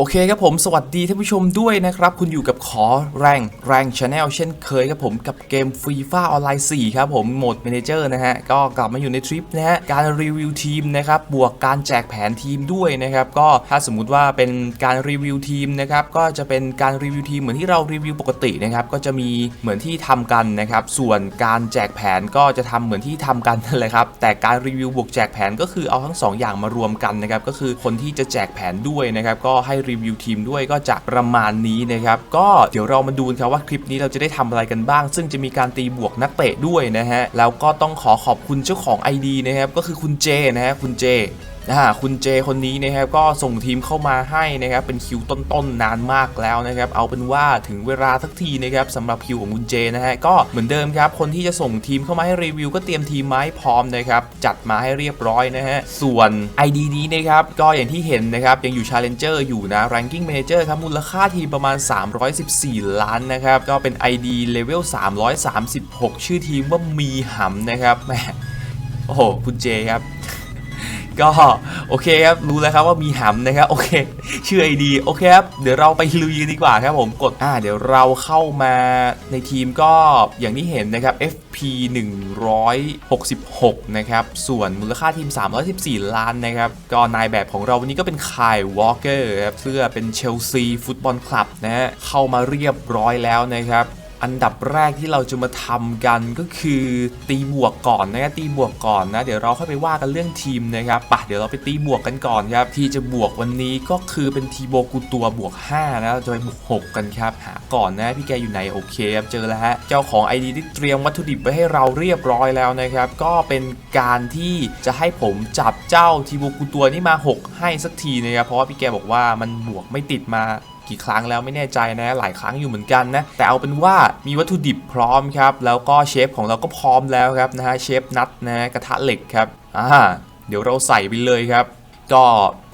โอเคครับผมสวัสดีท่านผู้ชมด้วยนะครับ คุณอยู่กับขอแรงแรงชาแนลเช่นเคยครับผมกับเกมฟรีฟ้าออนไลน์4ครับผมโหมด m ม n เจอร์นะฮะ ก็กลับมาอยู่ในทริปนะฮะ การรีวิวทีมนะครับ บวกการแจกแผนทีมด้วยนะครับ ก็ถ้าสมมุติว่าเป็นการรีวิวทีมนะครับ ก็จะเป็นการรีวิวทีมเหมือนที่เรารีวิวปกตินะครับ ก็จะมีเหมือนที่ทำกันนะครับ ส่วนการแจกแผนก็จะทำเหมือนที่ทำกันนั่นแหละครับแต่การรีวิวบวกแจกแผนก็คือเอาทั้งสองอย่างมารวมกันนะครับก็คือคนที่จะแจกแผนด้วยนะครับก็ให้รีวิวทีมด้วยก็จะประมาณนี้นะครับก็เดี๋ยวเรามาดูกันครับว่าคลิปนี้เราจะได้ทำอะไรกันบ้าง ซึ่งจะมีการตีบวกนักเตะด้วยนะฮะแล้วก็ต้องขอขอบคุณเจ้าของ ID นะครับก็คือคุณเจนะฮะคุณเจ อ่าคุณเจคนนี้นะครับก็ส่งทีมเข้ามาให้นะครับเป็นคิวต้นๆนานมากแล้วนะครับเอาเป็นว่าถึงเวลาสักทีนะครับสำหรับคิวของคุณเจนะฮะก็เหมือนเดิมครับคนที่จะส่งทีมเข้ามาให้รีวิว ก็เตรียมทีมมาให้พร้อมนะครับจัดมาให้เรียบร้อยนะฮะส่วน ID นี้นะครับก็อย่างที่เห็นนะครับยังอยู่ Challenger อยู่นะ Ranking Manager ครับมูลค่าทีมประมาณ 314 ล้านนะครับก็เป็น ID Level 336 ชื่อทีมว่ามีหำนะครับแหมโอ้โหคุณเจครับ ก็โอเคครับรู้แล้วครับว่ามีหำนะครับโอเคชื่อไอดีโอเคครับเดี๋ยวเราไปลุยกันดีกว่าครับผมกดอ่าเดี๋ยวเราเข้ามาในทีมก็อย่างที่เห็นนะครับ FP 166 นะครับ ส่วนมูลค่าทีม 314 ล้านนะครับ ก็นายแบบของเราวันนี้ก็เป็นคายวอลเกอร์ครับเสื้อเป็นเชลซีฟุตบอลคลับนะฮะเข้ามาเรียบร้อยแล้วนะครับ อันดับแรกที่เราจะมาทำกันก็คือตีบวกก่อนนะตีบวกก่อนนะเดี๋ยวเราค่อยไปว่ากันเรื่องทีมนะครับปะเดี๋ยวเราไปตีบวกกันก่อนครับที่จะบวกวันนี้ก็คือเป็นทีโบกูตัวบวก5นะเราจะไปบวก6กันครับหาก่อนนะพี่แกอยู่ไหนโอเคครับเจอแล้วฮะเจ้าของ ID ที่เตรียมวัตถุดิบไว้ให้เราเรียบร้อยแล้วนะครับก็เป็นการที่จะให้ผมจับเจ้าทีโบกูตัวนี่มา 6 ให้สักทีนะครับเพราะว่าพี่แกบอกว่ามันบวกไม่ติดมา กี่ครั้งแล้วไม่แน่ใจนะหลายครั้งอยู่เหมือนกันนะแต่เอาเป็นว่ามีวัตถุดิบพร้อมครับแล้วก็เชฟของเราก็พร้อมแล้วครับนะฮะเชฟนัดนะกระทะเหล็กครับอ่าเดี๋ยวเราใส่ไปเลยครับ ก็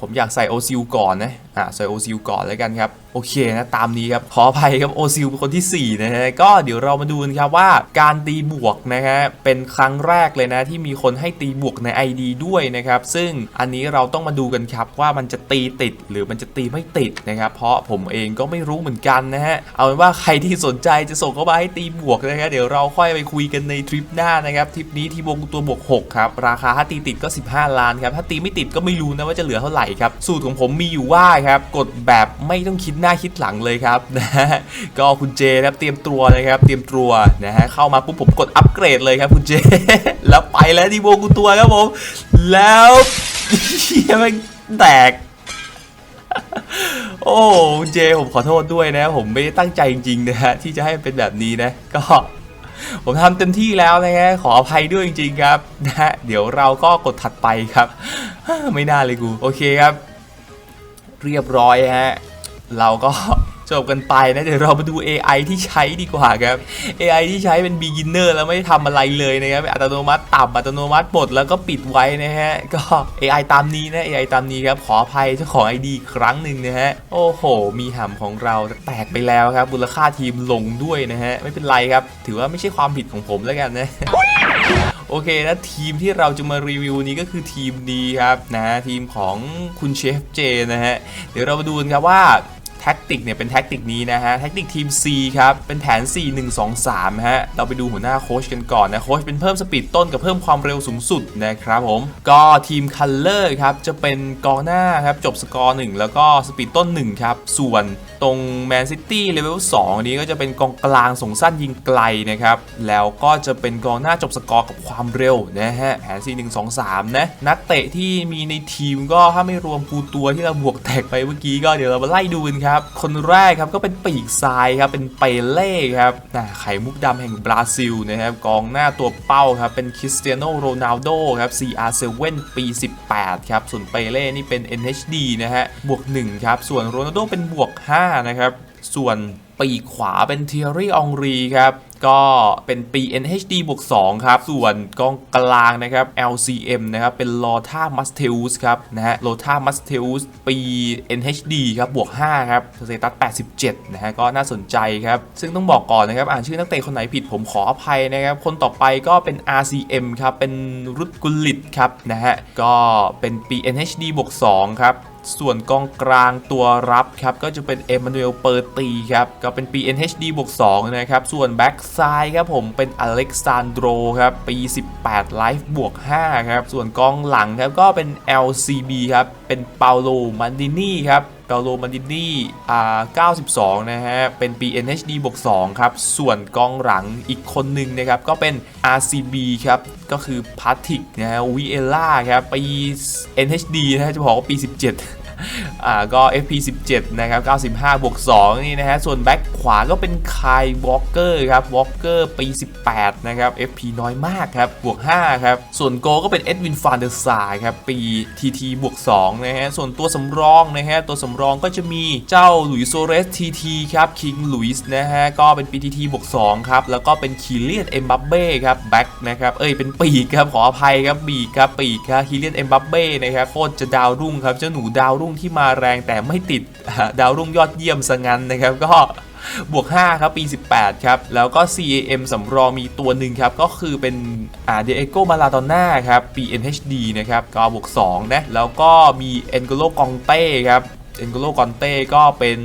ผมอยากใส่โอซิลก่อนนะอ่าใส่โอซิลก่อนแล้วกันครับ โอเคนะตามนี้ครับ ขออภัยครับโอซิลเป็นคนที่ 4 นะฮะ ก็เดี๋ยวเรามาดูกันครับว่าการตีบวกนะฮะเป็นครั้งแรกเลยนะ ที่มีคนให้ตีบวกใน ID ด้วยนะครับ ซึ่งอันนี้เราต้องมาดูกันครับว่ามันจะตีติดหรือมันจะตีไม่ติดนะครับ เพราะผมเองก็ไม่รู้เหมือนกันนะฮะ เอาเป็นว่าใครที่สนใจจะส่งเข้ามาให้ตีบวกนะฮะเดี๋ยวเราค่อยไปคุยกันในทริปหน้านะครับทริปนี้ที่วงตัวบวก6ครับราคาถ้าตีติดก็ 15 ล้านครับถ้าตีไม่ติดก็ไม่รู้นะว่าจะเหลือเท่าไหร่ครับ สูตรของผมมีอยู่ว่าครับ กดแบบไม่ต้องคิดหน้าคิดหลังเลยครับนะฮะก็คุณเจครับเตรียมตัวนะครับ เตรียมตัวนะฮะเข้ามาปุ๊บผมกดอัปเกรดเลยครับคุณเจ แล้วไปแล้วที่โบกุตัวครับผม แล้วเฮียมันแตกโอ้คุณเจผมขอโทษด้วยนะ ผมไม่ได้ตั้งใจจริงๆนะฮะที่จะให้มันเป็นแบบนี้นะ ก็ ผมทำเต็มที่แล้วนะฮะขออภัยด้วยจริงๆครับนะฮะเดี๋ยวเราก็กดถัดไปครับ ไม่น่าเลยกู โอเคครับ เรียบร้อยฮะ เราก็ จบกันไปนะเดี๋ยวเรามาดู AI ที่ใช้ดีกว่าครับ AI ที่ใช้เป็น beginner แล้วไม่ได้ทำอะไรเลยนะครับอัตโนมัติต่ำอัตโนมัติหมดแล้วก็ปิดไว้นะฮะก็ AI ตามนี้นะ AI ตามนี้ครับขออภัยเจ้าของ ID อีครั้งหนึ่งนะฮะโอ้โห มีหำของเราแตกไปแล้วครับมูลค่าทีมลงด้วยนะฮะไม่เป็นไรครับ ถือว่าไม่ใช่ความผิดของผมแล้วกันนะโอเคนะทีมที่เราจะมารีวิวนี้ก็คือทีมนี้ครับนะทีมของคุณเชฟเจนะฮะเดี๋ยวเรามาดูกันครับว่า แท็กติกเนี่ยเป็นแท็กติกนี้นะฮะแท็กติกทีม C ครับ เป็นแผน 4 1 2 3 ฮะ เราไปดูหัวหน้าโค้ชกันก่อนนะ โค้ชเป็นเพิ่มสปีดต้นกับเพิ่มความเร็วสูงสุดนะครับผม ก็ทีมคัลเลอร์ครับ จะเป็นกองหน้าครับ จบสกอร์ 1 แล้วก็สปีดต้น 1 ครับ ส่วนตรงแมนซิตี้เลเวล2นี้ก็จะเป็นกองกลางส่งสั้นยิงไกลนะครับ แล้วก็จะเป็นกองหน้าจบสกอร์กับความเร็วนะฮะ แผน 4 1 2 3 นะ นักเตะที่มีในทีมก็ถ้าไม่รวมกูตัวที่เราบวกแตกไปเมื่อกี้ก็เดี๋ยวเรามาไล่ดูกันครับคนแรกครับก็เป็นปีกซ้ายครับ เป็นเปเล่ครับนะไข่มุกดำแห่งบราซิลนะครับ กองหน้าตัวเป้าครับ เป็นคริสเตียโนโรนัลโดครับ CR7 ปี 18 ครับ ส่วนเปเล่นี่เป็น NHD นะฮะ บวก 1 ครับ ส่วนโรนัลโดเป็นบวก 5 นะครับ ส่วนปีกขวาเป็นเทียรี่องรีครับ ก็เป็นปี NHD บวก2ครับ ส่วนกองกลางนะครับ LCM นะครับ เป็นลอท่ามัสเทอุสครับ นะฮะลอท่ามัสเทอุสปี NHD ครับ บวก 5 ครับสเตตัส87 นะฮะ ก็น่าสนใจครับ ซึ่งต้องบอกก่อนนะครับ อ่านชื่อนักเตะคนไหนผิดผมขออภัยนะครับ คนต่อไปก็เป็น RCM ครับ เป็นรุดกุลิตครับ นะฮะ ก็เป็นปี NHD บวก2ครับ ส่วนกองกลางตัวรับครับก็จะเป็นเอมานูเอลเปอร์ตีครับก็เป็นปี NHD บวก2นะครับ ส่วนแบ็กซ้ายครับผมเป็นอเล็กซานโดรครับปี 18ไลฟ์บวก5ครับ ส่วนกองหลังครับก็เป็น LCB ครับเป็นเปาโลมันดินี่ครับเปาโลมันดินี่อ่า92 นะฮะ เป็นปี NHD บวก2ครับ ส่วนกองหลังอีกคนหนึ่งนะครับ ก็เป็น RCB ครับ ก็คือพาติกนะฮะวีเอล่าครับ ปี NHD นะฮะ จะบอกว่าปี 17 อ่าก็ FP 17 นะครับ 95 บวก 2 นี่นะฮะ ส่วนแบ็คขวาก็เป็นคายวอลเกอร์ครับวอลเกอร์ปี 18 นะครับ FP น้อยมากครับ บวก 5 ครับ ส่วนโกก็เป็นเอ็ดวินฟานเดอร์ซายครับ ปี TT บวก 2 นะฮะ ส่วนตัวสำรองนะฮะ ตัวสำรองก็จะมีเจ้าหลุยส์โซเรส TT ครับ คิงหลุยส์นะฮะ ก็เป็นปี TT บวก 2 ครับ แล้วก็เป็นคีเลียนเอ็มบัปเบ้ครับ แบ็คนะครับ เอ้ย เป็นปีกครับ ขออภัยครับ ปีกครับ ปีกครับคีเลียนเอ็มบัปเบ้นะครับ โคตรจะดาวรุ่งครับ เจ้าหนูดาวรุ่งุ่งที่มาแรงแต่ไม่ติดดาวรุ่งยอดเยี่ยมซะงั้นนะครับ ก็บวก 5 ครับ ปี 18 ครับ แล้วก็ CAM สำรองมีตัวหนึ่งครับ ก็คือเป็นอาเดเอโกมาลาตอน่าครับปี NHD นะครับ ก็บวก 2 นะ แล้วก็มีเอ็นโกโลกองเต้ครับเอ็นโกโลกองเต้ก็เป็น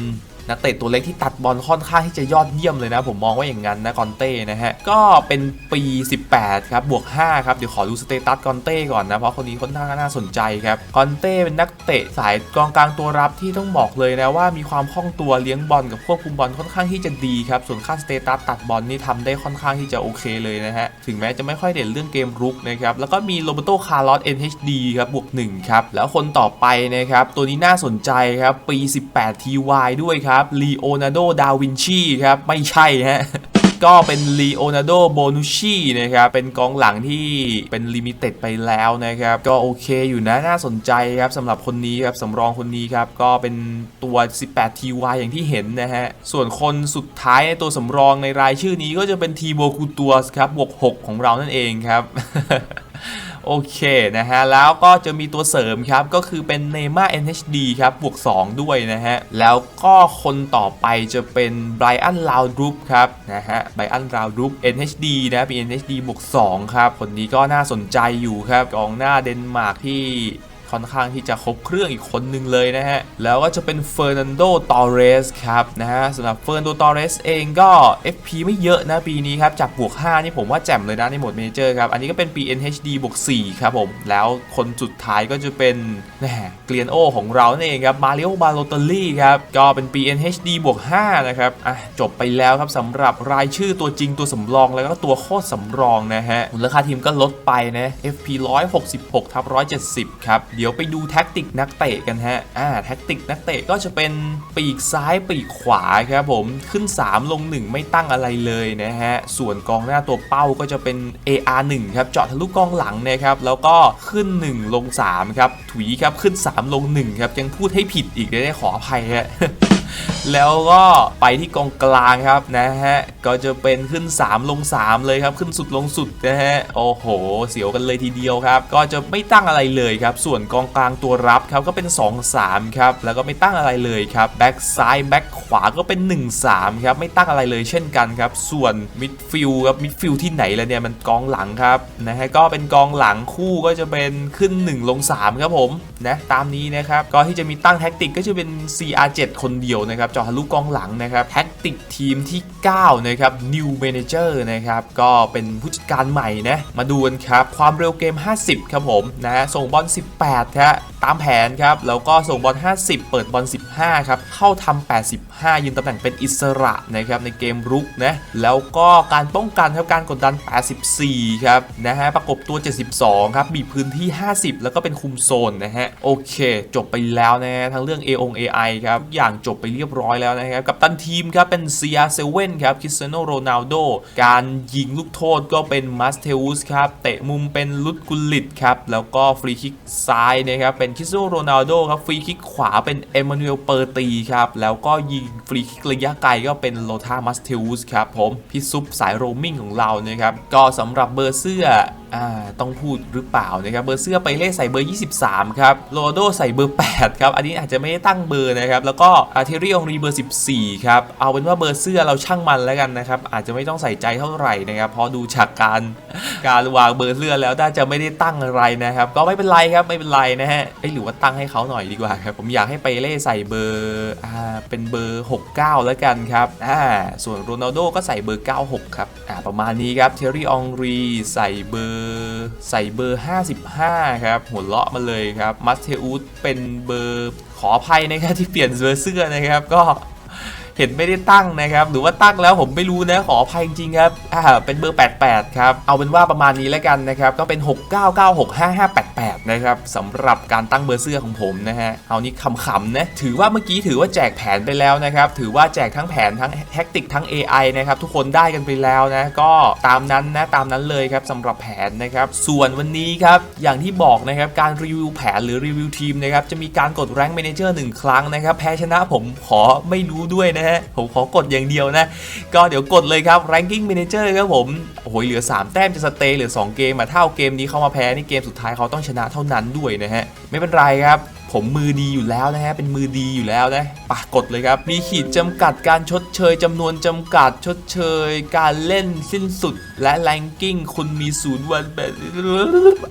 นักเตะตัวเล็กที่ตัดบอลค่อนข้างที่จะยอดเยี่ยมเลยนะ ผมมองว่าอย่างนั้นนะกอนเต้นะฮะ ก็เป็นปี 18 ครับบวก 5 ครับ เดี๋ยวขอดูสเตตัสกอนเต้ก่อนนะ เพราะคนนี้ค่อนข้างน่าสนใจครับกอนเต้เป็นนักเตะสายกองกลางตัวรับที่ต้องบอกเลยนะว่ามีความคล่องตัวเลี้ยงบอลกับควบคุมบอลค่อนข้างที่จะดีครับส่วนค่าสเตตัสตัดบอลนี่ทำได้ค่อนข้างที่จะโอเคเลยนะฮะถึงแม้จะไม่ค่อยเด่นเรื่องเกมรุกนะครับแล้วก็มีโรเบโตคาร์ลอส NHD ครับบวก1ครับแล้วคนต่อไปนะครับตัวนี้น่าสนใจครับปี 18 TY ด้วยครับับลีโอนาร์โด ดาวินชีครับ ไม่ใช่ฮะก็เป็นลีโอนาร์โด โบนูชีนะครับ เป็นกองหลังที่เป็นลิมิเต็ดไปแล้วนะครับ ก็โอเคอยู่นะ น่าสนใจครับสำหรับคนนี้ครับสำรองคนนี้ครับ ก็เป็นตัว 18 TY อย่างที่เห็นนะฮะ ส่วนคนสุดท้ายในตัวสำรองในรายชื่อนี้ก็จะเป็นทีโบคูตัวครับบวก 6 ของเรานั่นเองครับ โอเคนะฮะ แล้วก็จะมีตัวเสริมครับ ก็คือเป็น n e m a NHD ครับ บวก 2 ด้วยนะฮะ แล้วก็คนต่อไปจะเป็นไบรอันลาวดรุปครับนะฮะไบรอันลาวดรุป NHD นะเป็น NHD บวก 2 ครับ คนนี้ก็น่าสนใจอยู่ครับกองหน้าเดนมาร์กที่ ค่อนข้างที่จะครบเครื่องอีกคนหนึ่งเลยนะฮะ แล้วก็จะเป็นเฟอร์นันโด ตอเรสครับนะฮะสำหรับเฟอร์นันโด ตอเรสเองก็ FP ไม่เยอะนะปีนี้ครับ จากบวก 5 นี่ผมว่าแจ่มเลยนะในโหมดเมเจอร์ครับ อันนี้ก็เป็นปี NHD บวก 4 ครับผม แล้วคนสุดท้ายก็จะเป็นแหมเกลียนโอของเรานั่นเองครับ มาริโอบาโลตอลี่ครับ ก็เป็นปี NHD บวก 5 นะครับอะจบไปแล้วครับสำหรับรายชื่อตัวจริงตัวสำรองแล้วก็ตัวโคตรสำรองนะฮะมูลค่าทีมก็ลดไปนะ FP 166ทับ170 ครับเดี๋ยวไปดูแท็กติกนักเตะกันฮะ อ่า แท็กติกนักเตะก็จะเป็นปีกซ้ายปีกขวาครับผม ขึ้น 3 ลง 1 ไม่ตั้งอะไรเลยนะฮะ ส่วนกองหน้าตัวเป้าก็จะเป็น AR1 ครับ เจาะทะลุกองหลังนะครับ แล้วก็ขึ้น 1 ลง 3 ครับ ถุยครับ ขึ้น 3 ลง 1 ครับ ยังพูดให้ผิดอีกได้ขออภัยฮะ แล้วก็ไปที่กองกลางครับนะฮะก็จะเป็นขึ้น 3 ลง 3 เลยครับ ขึ้นสุดลงสุดนะฮะโอ้โห เสียวกันเลยทีเดียวครับ ก็จะไม่ตั้งอะไรเลยครับ ส่วนกองกลางตัวรับครับก็เป็น 2-3 ครับ แล้วก็ไม่ตั้งอะไรเลยครับแบ็กซ้ายแบ็กขวาก็เป็น 1-3 ครับ ไม่ตั้งอะไรเลยเช่นกันครับ ส่วนมิดฟิลด์ครับมิดฟิลด์ที่ไหนแล้วเนี่ยมันกองหลังครับนะฮะก็เป็นกองหลังคู่ก็จะเป็นขึ้น 1 ลง 3 ครับผมนะตามนี้นะครับก็ที่จะมีตั้งแท็กติกก็จะเป็น CR7 คนเดียวนะครับจาะทะลุกองหลังนะครับแท็กติกทีมที่ 9 นะครับ New Manager นะครับก็เป็นผู้จัดการใหม่นะมาดูกันครับ ความเร็วเกม 50 ครับผมนะฮะส่งบอล 18ครับตามแผนครับ แล้วก็ส่งบอล 50 เปิดบอล 15 ครับ เข้าทำ85 ยืนตำแหน่งเป็นอิสระนะครับในเกมรุกนะแล้วก็การป้องกันครับการกดดัน 84 ครับนะฮะประกบตัว 72 ครับบีบพื้นที่ 50 แล้วก็เป็นคุมโซนนะฮะโอเค จบไปแล้วนะฮะทั้งเรื่อง A อง AI ครับอย่างจบไปเรียบร้อยแล้วนะครับ กับตันทีมครับเป็น CR7 ครับคริสเตียโนโรนัลโดการยิงลูกโทษก็เป็นมัสเทอุสครับ เตะมุมเป็นลุดกุลิตครับ แล้วก็ฟรีคิกซ้ายนะครับ เป็นคริสเตียโนโรนัลโดครับฟรีคิกขวาเป็นเอม a นูเอลเปอร์ตีครับ แล้วก็ยิงฟรีคิกระยะไกลก็เป็นโลธามัสเทอุสครับผมพี่ซุปสายโรมิงของเรานะครับก็สำหรับเบอร์เสื้อต้องพูดหรือเปล่านะครับ เบอร์เสื้อไปเล่ใส่เบอร์ 23 ครับ โรโดใส่เบอร์ 8 ครับ อันนี้อาจจะไม่ได้ตั้งเบอร์นะครับ แล้วก็อาร์เทรีองรีเบอร์ 14 ครับ เอาเป็นว่าเบอร์เสื้อเราช่างมันแล้วกันนะครับ อาจจะไม่ต้องใส่ใจเท่าไหร่นะครับ เพราะดูจากการการวางเบอร์เสื้อแล้วน่าจะไม่ได้ตั้งอะไรนะครับ ก็ไม่เป็นไรครับ ไม่เป็นไรนะฮะเอ้ยหรือว่าตั้งให้เขาหน่อยดีกว่าครับ ผมอยากให้ไปเล่ใส่เบอร์อ่าเป็นเบอร์ 69 แล้วกันครับ อ่า ส่วนโรนัลโดก็ใส่เบอร์ 96 ครับ อ่า ประมาณนี้ครับ เทอรี่องรีใส่เบอร์ใส่เบอร์ 55 ครับ หัวเลาะมาเลยครับ มัตเทอุสเป็นเบอร์ขออภัยนะครับที่เปลี่ยนเบอร์เสื้อนะครับ ก็ เห็นไม่ได้ตั้งนะครับ หรือว่าตั้งแล้วผมไม่รู้นะขออภัยจริงครับอ่าเป็นเบอร์ 88 ครับ เอาเป็นว่าประมาณนี้แล้วกันนะครับ ก็เป็น 69965588 นะครับสำหรับการตั้งเบอร์เสื้อของผมนะฮะ เอานี้ขำๆนะ ถือว่าเมื่อกี้ถือว่าแจกแผนไปแล้วนะครับ ถือว่าแจกทั้งแผนทั้งแท็กติกทั้ง AI นะครับ ทุกคนได้กันไปแล้วนะ ก็ตามนั้นนะ ตามนั้นเลยครับสำหรับแผนนะครับ ส่วนวันนี้ครับ อย่างที่บอกนะครับการรีวิวแผนหรือรีวิวทีมนะครับ จะมีการกดแรง g ์ a ม a เจอร์หนึ่งครั้งนะครับ แพ้ชนะผมขอไม่รู้ด้วยนะฮะผมขอกดอย่างเดียวนะ ก็เดี๋ยวกดเลยครับ ranking manager ครับผม โอ้โหเหลือ 3 แต้มจะสเตย์เหลือ 2 เกมมาเท่าเกมนี้เขามาแพ้นี่เกมสุดท้ายเขาต้องชนะเท่านั้นด้วยนะฮะ ไม่เป็นไรครับ ผมมือดีอยู่แล้วนะฮะเป็นมือดีอยู่แล้วนะปะกดเลยครับ มีขีดจำกัดการชดเชยจำนวนจำกัดชดเชย การเล่นสิ้นสุดและแรงกิ้งคุณมีศูนย์วันแบบ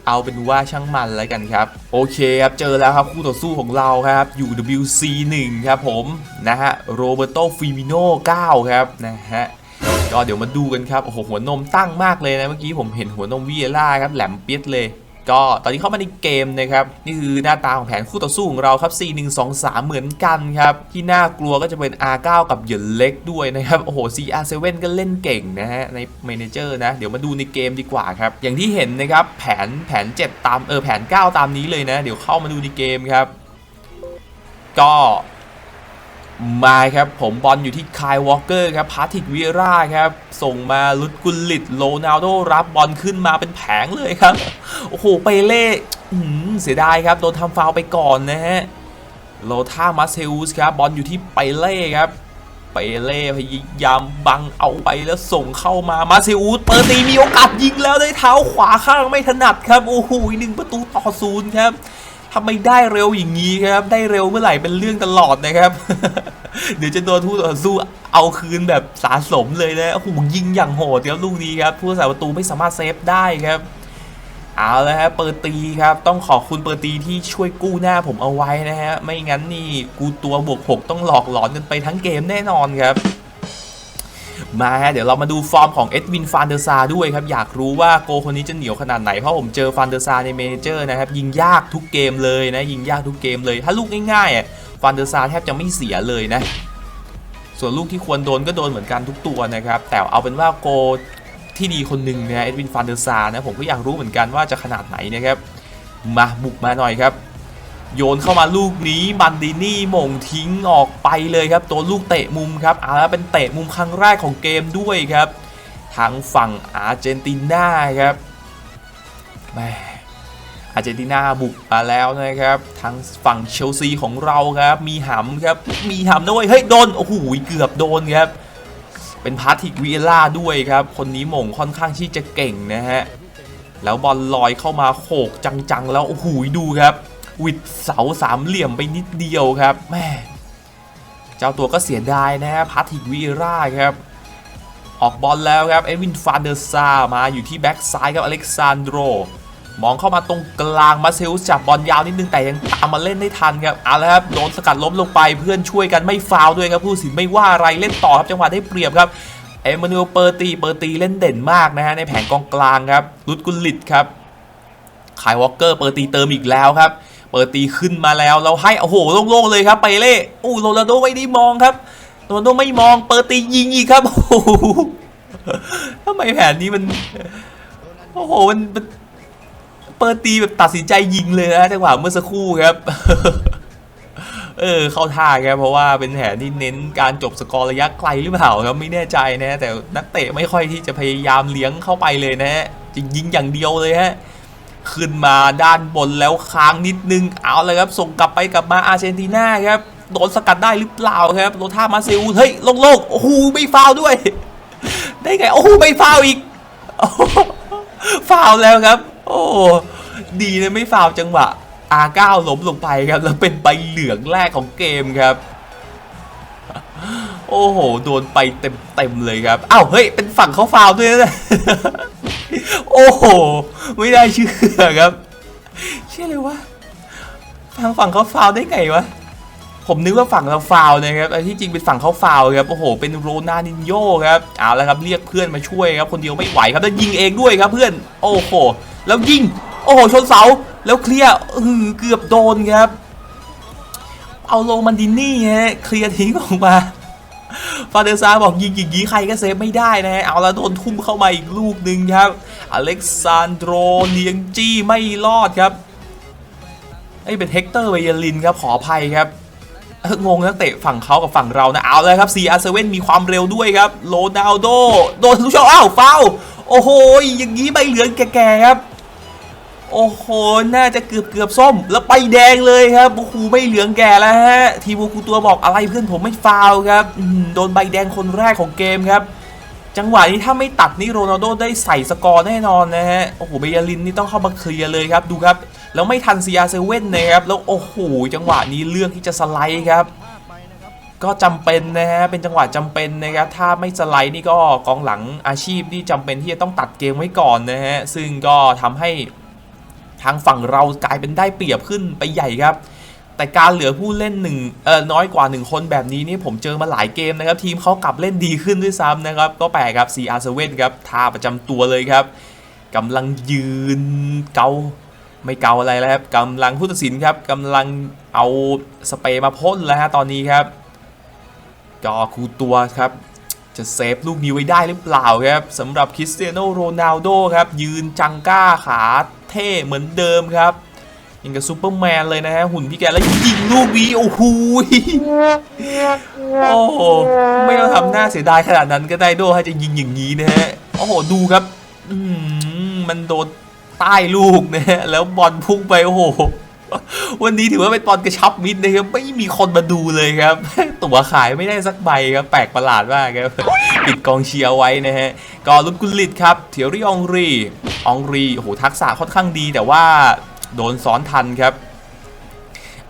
เอาเป็นว่าช่างมันแล้วกันครับ โอเคครับ เจอแล้วครับคู่ต่อสู้ของเราครับ UWC 1 ครับผม นะฮะโรเบโตฟิมิโน9ครับนะฮะก็เดี๋ยวมาดูกันครับ โอ้โห หัวนมตั้งมากเลยนะ เมื่อกี้ผมเห็นหัวนมวีเอล่าครับ แหลมเปียดเลย ก็ตอนนี้เข้ามาในเกมนะครับ นี่คือหน้าตาของแผนคู่ต่อสู้ของเราครับ 4 1 2 3 เหมือนกันครับ ที่น่ากลัวก็จะเป็น R9 กับเหยินเล็กด้วยนะครับ โอ้โห CR7 ก็เล่นเก่งนะฮะ ในเมนเจอร์นะ เดี๋ยวมาดูในเกมดีกว่าครับ อย่างที่เห็นนะครับ แผนแผน 7 ตามเออแผน 9 ตามนี้เลยนะ เดี๋ยวเข้ามาดูในเกมครับ ก็ มาครับ ผมบอลอยู่ที่คายวอลเกอร์ครับพาติกวีราครับ ส่งมาลุดกุลลิตโรนัลโดรับบอลขึ้นมาเป็นแผงเลยครับ โอ้โหเปเล่เสียดายครับ โดนทำฟาวไปก่อนนะฮะโลท่ามาเซอุสครับ บอลอยู่ที่เปเล่ครับเปเล่พยายามบังเอาไปแล้วส่งเข้ามามาเซอุสเปิดตีมีโอกาสยิงแล้วด้วยเท้าขวาข้างไม่ถนัดครับ โอ้โหหนึ่งประตูต่อศูนย์ครับ ทำไมได้เร็วอย่างนี้ครับ ได้เร็วเมื่อไหร่เป็นเรื่องตลอดนะครับ เดี๋ยวจะโดนผู้ต่อสู้เอาคืนแบบสะสมเลยนะโอ้โหยิงอย่างโหดครับลูกนี้ครับผู้สาประตูไม่สามารถเซฟได้ครับเอาแล้วฮะเปิดตีครับ ต้องขอบคุณเปิดตีที่ช่วยกู้หน้าผมเอาไว้นะฮะ ไม่งั้นนี่กูตัวบวกหกต้องหลอกหลอนกันไปทั้งเกมแน่นอนครับ มาฮะเดี๋ยวเรามาดูฟอร์มของเอ็ดวินฟานเดอร์ซาด้วยครับ อยากรู้ว่าโกคนนี้จะเหนียวขนาดไหน เพราะผมเจอฟานเดอร์ซาในเมเจอร์นะครับยิงยากทุกเกมเลยนะยิงยากทุกเกมเลย ถ้าลูกง่ายๆอะฟานเดอร์ซาแทบจะไม่เสียเลยนะ ส่วนลูกที่ควรโดนก็โดนเหมือนกันทุกตัวนะครับ แต่เอาเป็นว่าโกที่ดีคนหนึ่งนะเอ็ดวินฟานเดอร์ซานะผมก็อยากรู้เหมือนกันว่าจะขนาดไหนนะครับมาบุกมาหน่อยครับ โยนเข้ามาลูกนี้มันดินี่มงทิ้งออกไปเลยครับ ตัวลูกเตะมุมครับอาแล้วเป็นเตะมุมครั้งแรกของเกมด้วยครับทางฝั่งอาร์เจนตินาครับแหม่อาร์เจนตินาบุกมาแล้วนะครับทางฝั่งเชลซีของเราครับ มีหำครับมีหำด้วยเฮ้ยโดนโอ้โหเกือบโดนครับ เป็นพาร์ติกวีล่าด้วยครับ คนนี้มงค่อนข้างที่จะเก่งนะฮะแล้วบอลลอยเข้ามาโขกจังๆ แล้วโอ้โหดูครับ วิดเสาสามเหลี่ยมไปนิดเดียวครับแม่เจ้าตัวก็เสียดายนะฮะพาติกวีราครับ ออกบอลแล้วครับ เอวินฟานเดอร์ซามาอยู่ที่แบ็กซ้ายครับอเล็กซานโดรมองเข้ามาตรงกลางมาเซลจับบอลยาวนิดนึงแต่ยังตามมาเล่นได้ทันครับเอาละครับโดนสกัดล้มลงไปเพื่อนช่วยกันไม่ฟาวด้วยครับผู้สินไม่ว่าอะไรเล่นต่อครับจังหวะได้เปรียบครับเอมานูเอลเปอร์ตีเปอร์ตีเล่นเด่นมากนะฮะในแผงกองกลางครับรุดกุลลิตครับขายวอลเกอร์เปอร์ตีเติมอีกแล้วครับ เปอร์ตีขึ้นมาแล้วเราให้โอ้โหโล่งๆเลยครับไปเล่อู้โรนัลโดไม่ได้มองครับโรนัลโดไม่มองเปอร์ตียิงอีกครับโอ้โหทำไมแผนนี้มันโอ้โหมันเปอร์ตีแบบตัดสินใจยิงเลยนะจังหวะเมื่อสักครู่ครับเออเข้าท่าครับเพราะว่าเป็นแผนที่เน้นการจบสกอร์ระยะไกลหรือเปล่าครับไม่แน่ใจนะ แต่นักเตะไม่ค่อยที่จะพยายามเลี้ยงเข้าไปเลยนะฮะจะยิงอย่างเดียวเลยฮะ ขึ้นมาด้านบนแล้วค้างนิดนึง เอาเลยครับ ส่งกลับไปกลับมาอาร์เจนตินาครับโดนสกัดได้หรือเปล่าครับโรท่ามาเซลเฮ้ยโล่งๆโอ้โหไม่ฟาวด้วย ได้ไง โอ้โหไม่ฟาวอีกฟาวแล้วครับ โอ้ดีนะไม่ฟาวจังหวะ R9 ล้มลงไปครับ แล้วเป็นใบเหลืองแรกของเกมครับ โอ้โห โดนไปเต็มเต็มๆเลยครับอ้าวเฮ้ย เป็นฝั่งเขาฟาวด้วยนะ โอ้โห ไม่ได้เชื่อครับ เชื่อเลยวะทางฝั่งเขาฟาวได้ไงวะ ผมนึกว่าฝั่งเราฟาวนะครับแต่ที่จริงเป็นฝั่งเขาฟาวครับ โอ้โห เป็นโรนานินโญ่ครับ เอาละครับเรียกเพื่อนมาช่วยครับ คนเดียวไม่ไหวครับ แล้วยิงเองด้วยครับเพื่อน โอ้โห แล้วยิง โอ้โห ชนเสา แล้วเคลียร์อือเกือบโดนครับ เอาโรมันดินนี่ฮะ เคลียร์ทิ้งออกมา ฟาเดซาบอกยิงอย่างนี้ใครก็เซฟไม่ได้นะฮะเอาล้วโดนทุ่มเข้ามาอีกลูกหนึ่งครับ อเล็กซานโดรเลียงจี้ไม่รอดครับไอ้เป็นเฮกเตอร์เวยลินครับขออภัยครับงงนักเตะฝั่งเขากับฝั่งเรานะ เอาเลยครับซีอาร์เซเว่นมีความเร็วด้วยครับ โรนัลโดโดนทุกช่องอ้าวฟาวโอ้โหอย่างนี้ใบเหลืองแก่ๆครับ โอ้โห น่าจะเกือบเกือบส้ม แล้วไปแดงเลยครับโอ้โหไม่เหลืองแก่แล้วฮะ ทีมูคูตัวบอกอะไรเพื่อนผมไม่ฟาวครับอืมโดนใบแดงคนแรกของเกมครับ จังหวะนี้ถ้าไม่ตัดนี่โรนัลโดได้ใส่สกอร์แน่นอนนะฮะ โอ้โห เบยลินนี่ต้องเข้ามาเคลียร์เลยครับ ดูครับ แล้วไม่ทันซีอาเซเว่นนะครับ แล้วโอ้โห จังหวะนี้เลือกที่จะสไลด์ครับ ก็จำเป็นนะฮะ เป็นจังหวะจำเป็นนะครับ ถ้าไม่สไลด์นี่ก็กองหลังอาชีพที่จำเป็นที่จะต้องตัดเกมไว้ก่อนนะฮะ ซึ่งก็ทำให้ ทางฝั่งเรากลายเป็นได้เปรียบขึ้นไปใหญ่ครับ แต่การเหลือผู้เล่นหนึ่งเออน้อยกว่า 1 คนแบบนี้นี่ผมเจอมาหลายเกมนะครับ ทีมเขากลับเล่นดีขึ้นด้วยซ้ำนะครับ ก็แปลกครับ CR7 ครับทาประจำตัวเลยครับกำลังยืนเกาไม่เกาอะไรแล้วครับกำลังผู้ตัดสินครับกำลังเอาสเปรย์มาพ่นแล้วฮะตอนนี้ครับก็คูตัวครับ จะเซฟลูกนี้ไว้ได้หรือเปล่าครับสำหรับคริสเตียโนโรนัลโดครับยืนจังก้าขาเท่เหมือนเดิมครับยังกับซูเปอร์แมนเลยนะฮะหุ่นพี่แกแล้วยิงลูกนี้โอ้โหโอ้โหไม่ต้องทำหน้าเสียดายขนาดนั้นก็ได้โดให้จะยิงอย่างนี้นะฮะโอ้โหดูครับอืมมันโดนใต้ลูกนะฮะแล้วบอลพุ่งไปโอ้โห วันนี้ถือว่าเป็นตอนกระชับมิตรนะครับไม่มีคนมาดูเลยครับ ตั๋วขายไม่ได้สักใบครับ แปลกประหลาดมากครับปิดกองเชียร์ไว้นะฮะก็ลุดกุลิตครับเทียรี่องรีองรีโอ้โหทักษะค่อนข้างดี แต่ว่าโดนซ้อนทันครับ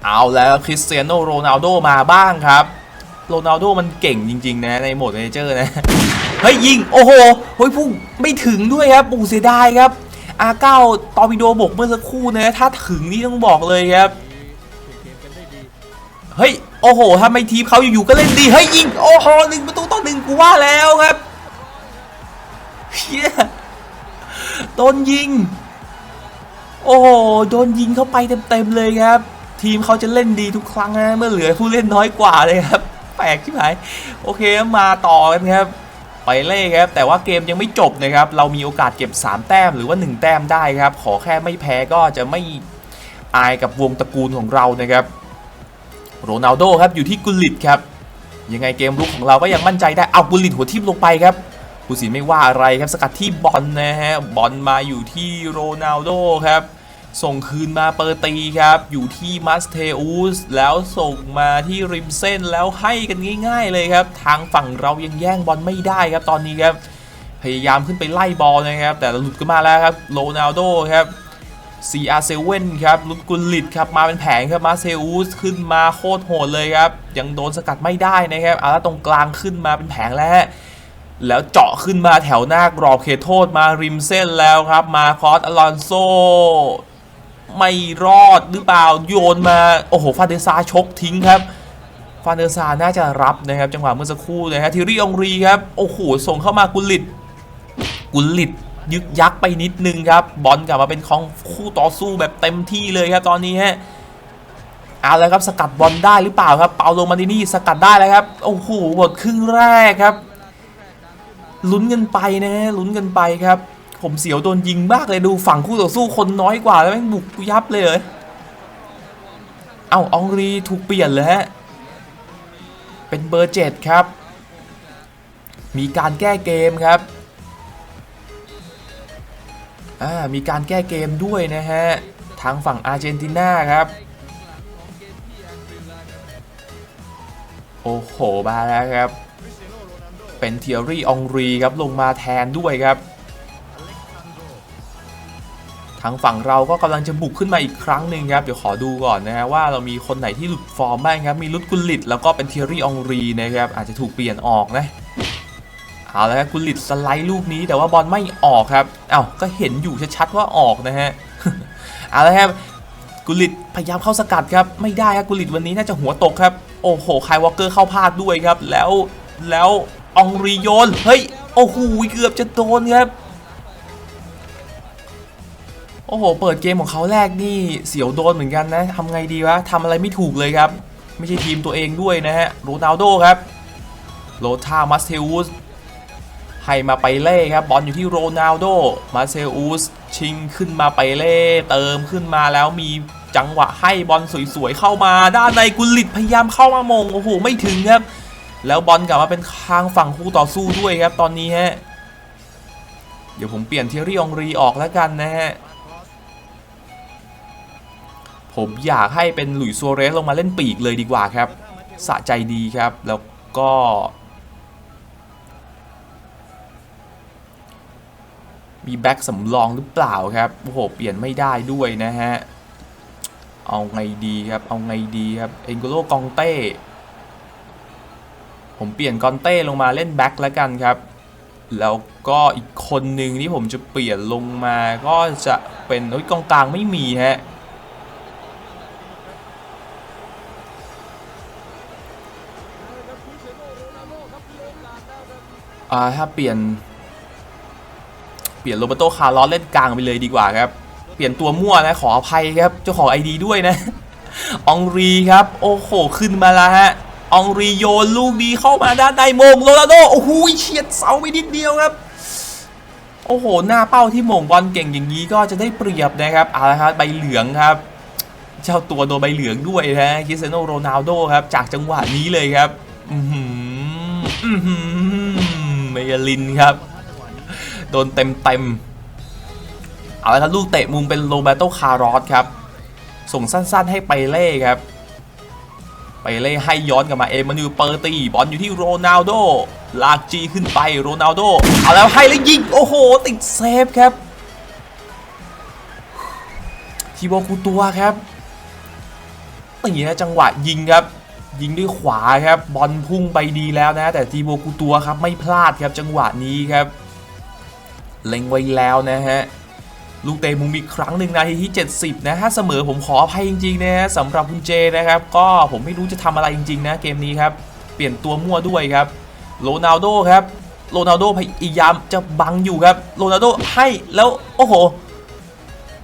เอาแล้วคริสเตียโนโรนัลโดมาบ้างครับโรนัลโดมันเก่งจริง ๆ นะ ในโหมดเมเจอร์นะ เฮ้ยยิง โอ้โหเฮ้ยพุ่งไม่ถึงด้วยครับปูเสียดายครับ R9 ตอร์ปิโดบกเมื่อสักครู่นะถ้าถึงนี่ต้องบอกเลยครับเฮ้ยโอ้โหถ้าไม่ทีมเขาอยู่ๆก็เล่นดีเฮ้ยยิงโอ้โหหนึ่งประตูต่อหนึ่งกูว่าแล้วครับเฮียโดนยิง โอ้โหโดนยิงเข้าไปเต็มๆเลยครับ ทีมเขาจะเล่นดีทุกครั้งนะเมื่อเหลือผู้เล่นน้อยกว่าเลยครับแปลกที่ไหนโอเคมาต่อกันครับ ไปเล่ครับ แต่ว่าเกมยังไม่จบนะครับ เรามีโอกาสเก็บ 3 แต้มหรือว่า 1 แต้มได้ครับ ขอแค่ไม่แพ้ก็จะไม่อายกับวงตระกูลของเรานะครับ โรนัลโดครับอยู่ที่กุลิตครับ ยังไงเกมรุกของเราก็ยังมั่นใจได้ เอากุลิตหัวทิ่มลงไปครับผู้สินไม่ว่าอะไรครับสกัดที่บอลนะฮะบอลมาอยู่ที่โรนัลโดครับ ส่งคืนมาเปอร์ตีครับ อยู่ที่มัสเทอุสแล้วส่งมาที่ริมเส้นแล้วให้กันง่าย ๆ เลยครับ ทางฝั่งเรายังแย่งบอลไม่ได้ครับตอนนี้ครับ พยายามขึ้นไปไล่บอลนะครับ แต่หลุดกันมาแล้วครับโรนัลโดครับ CR7 ครับลุดกุลลิตครับมาเป็นแผงครับมาเซอุสขึ้นมาโคตรโหดเลยครับ ยังโดนสกัดไม่ได้นะครับเอาแล้วตรงกลางขึ้นมาเป็นแผงแล้วแล้วเจาะขึ้นมาแถวหน้ากรอบเขตโทษมาริมเส้นแล้วครับ มาคอสอลอนโซ ไม่รอดหรือเปล่าโยนมา โอ้โห ฟาเดซาชกทิ้งครับ ฟาเดซาน่าจะรับนะครับ จังหวะเมื่อสักครู่นะฮะทิริองรีครับ โอ้โห ส่งเข้ามากุลิต กุลิตยึกยักไปนิดนึงครับ บอลกลับมาเป็นของคู่ต่อสู้แบบเต็มที่เลยครับตอนนี้ฮะเอาแล้วครับสกัดบอลได้หรือเปล่าครับ เปาโลมาดินี่สกัดได้แล้วครับ โอ้โหหมดครึ่งแรกครับ ลุ้นกันไปนะฮะลุ้นกันไปครับ ผมเสียวโดนยิงมากเลยดูฝั่งคู่ต่อสู้คนน้อยกว่าแล้วแม่งบุกยับเลยเหรอเอ้าอองรีถูกเปลี่ยนเลยฮะ เป็นเบอร์เจ็ดครับ มีการแก้เกมครับอ่ามีการแก้เกมด้วยนะฮะ ทางฝั่งอาร์เจนตินาครับ โอ้โหมาแล้วครับ เป็นเทียรี่องรีครับลงมาแทนด้วยครับางฝั่งเราก็กำลังจะบุกขึ้นมาอีกครั้งหนึ่งครับ เดี๋ยวขอดูก่อนนะฮะว่าเรามีคนไหนที่หลุดฟอร์มบ้างครับ มีลุดกุลิตแล้วก็เป็นเทียรี่องรีนะครับ อาจจะถูกเปลี่ยนออกนะ เอาแล้วครับกุลิตสไลด์ลูกนี้แต่ว่าบอลไม่ออกครับ เอ้าก็เห็นอยู่ชัดๆว่าออกนะฮะ เอาแล้วครับกุลิตพยายามเข้าสกัดครับ ไม่ได้ครับกุลิตวันนี้น่าจะหัวตกครับ โอ้โหคายวอลเกอร์เข้าพลาดด้วยครับ แล้วแล้วองรีโยน เฮ้ย โอ้โหเกือบจะโดนครับ โอ้โห เปิดเกมของเขาแรกนี่เสียวโดนเหมือนกันนะทำไงดีวะทำอะไรไม่ถูกเลยครับ ไม่ใช่ทีมตัวเองด้วยนะฮะ โรนัลโดครับโลธามัสเทอุสให้มาไปเล่ครับ บอลอยู่ที่โรนัลโด มาเซอุสชิงขึ้นมาไปเล่ เติมขึ้นมาแล้วมีจังหวะให้บอลสวยๆเข้ามา ด้านในกุลิตพยายามเข้ามามง โอ้โห ไม่ถึงครับ แล้วบอลกลับมาเป็นข้างฝั่งคู่ต่อสู้ด้วยครับตอนนี้ฮะ เดี๋ยวผมเปลี่ยนเทยรี่องรีออกแล้วกันนะฮะ ผมอยากให้เป็นหลุยส์ซัวเรสลงมาเล่นปีกเลยดีกว่าครับ สะใจดีครับ แล้วก็ มีแบ็กสำรองหรือเปล่าครับโอ้โหเปลี่ยนไม่ได้ด้วยนะฮะ เอาไงดีครับ เอาไงดีครับ เอ็นโกโลกองเต้ ผมเปลี่ยนกอนเต้ลงมาเล่นแบ็กแล้วกันครับ แล้วก็อีกคนหนึ่งที่ผมจะเปลี่ยนลงมาก็จะเป็นโอ้ยกองกลางไม่มีฮะ อ่าถ้าเปลี่ยน เปลี่ยนโรเบโตคาร์ลอสเล่นกลางไปเลยดีกว่าครับ เปลี่ยนตัวมั่วนะขออภัยครับ เจ้าของไอดีด้วยนะ องรีครับ โอ้โห ขึ้นมาแล้วฮะ องรีโยนลูกดีเข้ามาด้านในมงโรนัลโดโอ้โหเฉียดเสาไปนิดเดียวครับโอ้โห หน้าเป้าที่มงบอลเก่งอย่างนี้ก็จะได้เปรียบนะครับเอาละครับใบเหลืองครับ เจ้าตัวโดนใบเหลืองด้วยนะคริสเตียโนโรนัลโดครับ จากจังหวะนี้เลยครับ อือหืออื้อหือเม ยาลินครับ โดนเต็มเต็มเอาละครับลูกเตะมุมเป็นโรเบโตคาร์รอสครับ ส่งสั้นๆให้ไปเล่ครับ ไปเล่ให้ย้อนกลับมาเอมานูเปอร์ตีบอลอยู่ที่โรนัลโดลากจีขึ้นไปโรนัลโดเอาแล้วให้แล้วยิง โอ้โห ติดเซฟครับ ทีโบคูตัวครับนี่นะจังหวะยิงครับ ยิงด้วยขวาครับบอลพุ่งไปดีแล้วนะ แต่ทีโบคูตัวครับไม่พลาดครับจังหวะนี้ครับ เล็งไว้แล้วนะฮะลูกเตะมุมอีกครั้งหนึ่งนาทีที่ 70 นะถ้าเสมอผมขออภัยจริงๆนะฮะสำหรับคุณเจนะครับ ก็ผมไม่รู้จะทำอะไรจริง ๆ นะ เกมนี้ครับ เปลี่ยนตัวมั่วด้วยครับโรนัลโดครับโรนัลโดพยายามจะบังอยู่ครับโรนัลโดให้แล้วโอ้โห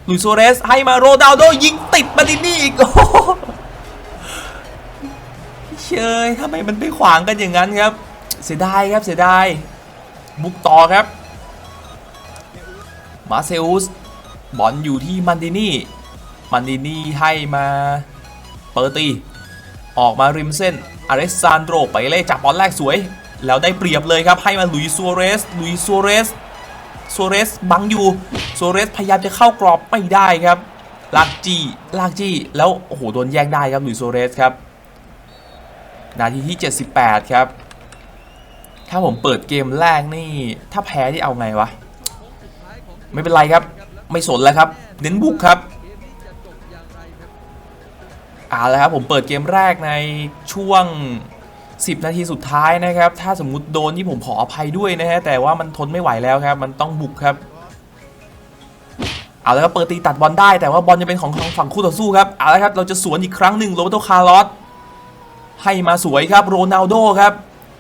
ลุยส์ซัวเรสให้มาโรนัลโดยิงติดมาดินี่อีกโอ้โห เชยทำไมมันไปขวางกันอย่างนั้นครับ เสียดายครับเสียดายบุกต่อครับ มาเซอุสบอลอยู่ที่มันดินี่ มันดินี่ให้มาเปอร์ตี ออกมาริมเส้นอเล็กซานโดรไปเล่จับบอลแรกสวย แล้วได้เปรียบเลยครับ ให้มาลุยซัวเรสลุยซัวเรสซัวเรสบังอยู่ซัวเรสพยายามจะเข้ากรอบไม่ได้ครับลากจี้ลากจี้แล้วโอ้โหโดนแย่งได้ครับลุยซัวเรสครับ นาทีที่ 78 ครับ ถ้าผมเปิดเกมแรกนี่ ถ้าแพ้ที่เอาไงวะ ไม่เป็นไรครับ ไม่สนแล้วครับ เน้นบุกครับเอาละครับผมเปิดเกมแรกในช่วง 10 นาทีสุดท้ายนะครับ ถ้าสมมุติโดนที่ผมขออภัยด้วยนะฮะ แต่ว่ามันทนไม่ไหวแล้วครับ มันต้องบุกครับเอาละครับเปิดตีตัดบอลได้แต่ว่าบอลจะเป็นของทางฝั่งคู่ต่อสู้ครับเอาละครับเราจะสวนอีกครั้งหนึ่งโรเบโตคาร์ลอส ให้มาสวยครับโรนัลโดครับ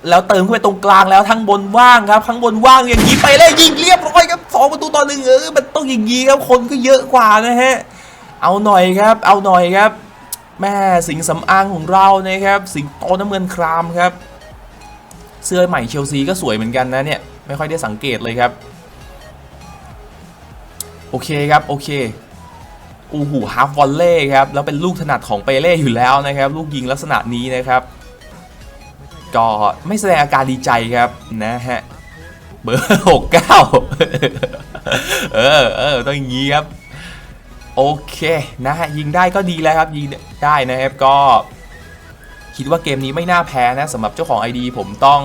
แล้วเติมเข้าไปตรงกลางแล้วทั้งบนว่างครับข้งบนว่างอย่างนี้ไปเลยยิงเรียบร้อยครับสองประตูต่อหนึ่งเออมันต้องอย่างนี้ครับคนก็เยอะกว่านะฮะเอาหน่อยครับ เอาหน่อยครับ แม่สิงสำอางของเรานะครับ สิงโตน้ำเงินครามครับ เสื้อใหม่เชลซีก็สวยเหมือนกันนะเนี่ยไม่ค่อยได้สังเกตเลยครับ โอเคครับ โอเค โอ้โหฮาร์ฟวอลเล่ครับ แล้วเป็นลูกถนัดของเปเล่อยู่แล้วนะครับ ลูกยิงลักษณะนี้นะครับ ก็ไม่แสดงอาการดีใจครับนะฮะ เบอร์หกเก้าเออเออต้องอย่างนี้ครับ โอเคนะฮะ ยิงได้ก็ดีแล้วครับ ยิงได้นะครับก็คิดว่าเกมนี้ไม่น่าแพ้นะสำหรับเจ้าของ ID ผมต้อง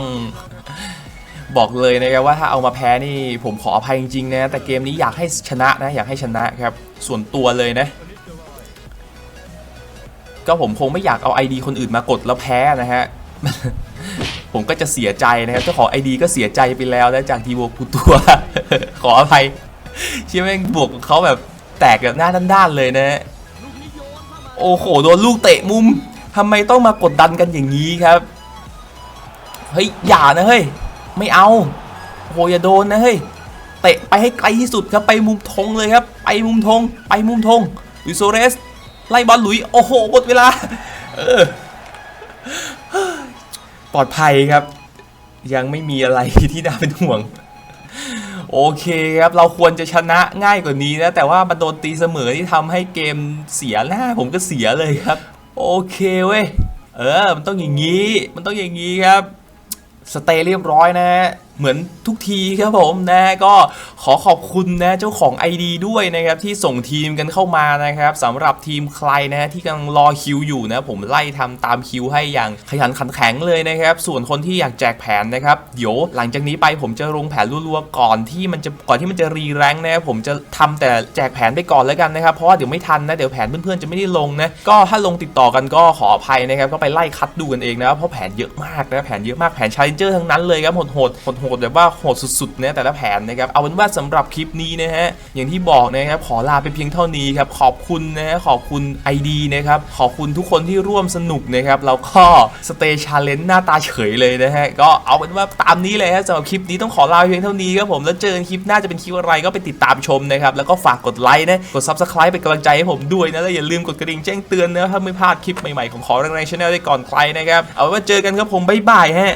บอกเลยนะครับว่าถ้าเอามาแพ้นี่ผมขออภัยจริงๆนะแต่เกมนี้อยากให้ชนะนะอยากให้ชนะครับ ส่วนตัวเลยนะ ก็ผมคงไม่อยากเอา ID คนอื่นมากดแล้วแพ้นะฮะ ผมก็จะเสียใจนะครับเจ้าของ ID ก็เสียใจไปแล้วนะจากทีโวกูตัว ขออภัยเชื่อแม่งบวกเขาแบบแตกแบบหน้าด้านๆเลยนะโอ้โหโดนลูกเตะมุมทำไมต้องมากดดันกันอย่างนี้ครับ เฮ้ย อย่านะเฮ้ย ไม่เอาโหอย่าโดนนะเฮ้ย เตะไปให้ไกลที่สุดครับไปมุมธงเลยครับ ไปมุมธงไปมุมธงลุยโซเรส ไล่บอลลุยโอ้โหหมดเวลาเออปลอดภัยครับ ยังไม่มีอะไรที่น่าเป็นห่วง โอเคครับ เราควรจะชนะง่ายกว่านี้นะ แต่ว่ามันโดนตีเสมอที่ทำให้เกมเสียหน้าผมก็เสียเลยครับ โอเคเว้ย เออ มันต้องอย่างนี้ มันต้องอย่างนี้ครับ สเตย์เรียบร้อยนะ เหมือนทุกทีครับผมนะก็ขอขอบคุณนะเจ้าของ ID ด้วยนะครับที่ส่งทีมกันเข้ามานะครับสำหรับทีมใครนะที่กำลังรอคิวอยู่นะผมไล่ทำตามคิวให้อย่างขยันขันแข็งเลยนะครับส่วนคนที่อยากแจกแผนนะครับเดี๋ยวหลังจากนี้ไปผมจะลงแผนรัวๆก่อนที่มันจะก่อนที่มันจะรีแรงค์นะผมจะทำแต่แจกแผนไปก่อนแล้วกันนะครับเพราะว่าเดี๋ยวไม่ทันนะเดี๋ยวแผนเพื่อนๆจะไม่ได้ลงนะก็ถ้าลงติดต่อกันก็ขออภัยนะครับก็ไปไล่คัดดูกันเองนะเพราะแผนเยอะมากนะแผนเยอะมากแผนชาเลนเจอร์ทั้งนั้นเลยครับโหดโหดโหดโหดแบบว่าโหดสุดๆนะแต่ละแผนนะครับ เอาเป็นว่าสำหรับคลิปนี้นะฮะ อย่างที่บอกนะครับขอลาไปเพียงเท่านี้ครับ ขอบคุณนะฮะขอบคุณ ID นะครับ ขอบคุณทุกคนที่ร่วมสนุกนะครับแล้วก็สเตชาเลนหน้าตาเฉยเลยนะฮะ ก็เอาเป็นว่าตามนี้เลยฮะสำหรับคลิปนี้ต้องขอลาเพียงเท่านี้ครับผมแล้วเจอกันคลิปหน้าจะเป็นคลิปอะไรก็ไปติดตามชมนะครับแล้วก็ฝากกดไลค์นะกด subscribe เป็นกำลังใจให้ผมด้วยนะแล้วอย่าลืมกดกระดิ่งแจ้งเตือนนะถ้าไม่พลาดคลิปใหม่ๆของขอแรงๆชาแนลได้ก่อนใครนะครับเอาไว้ว่าเจอกันครับผมบ๊ายบายฮะ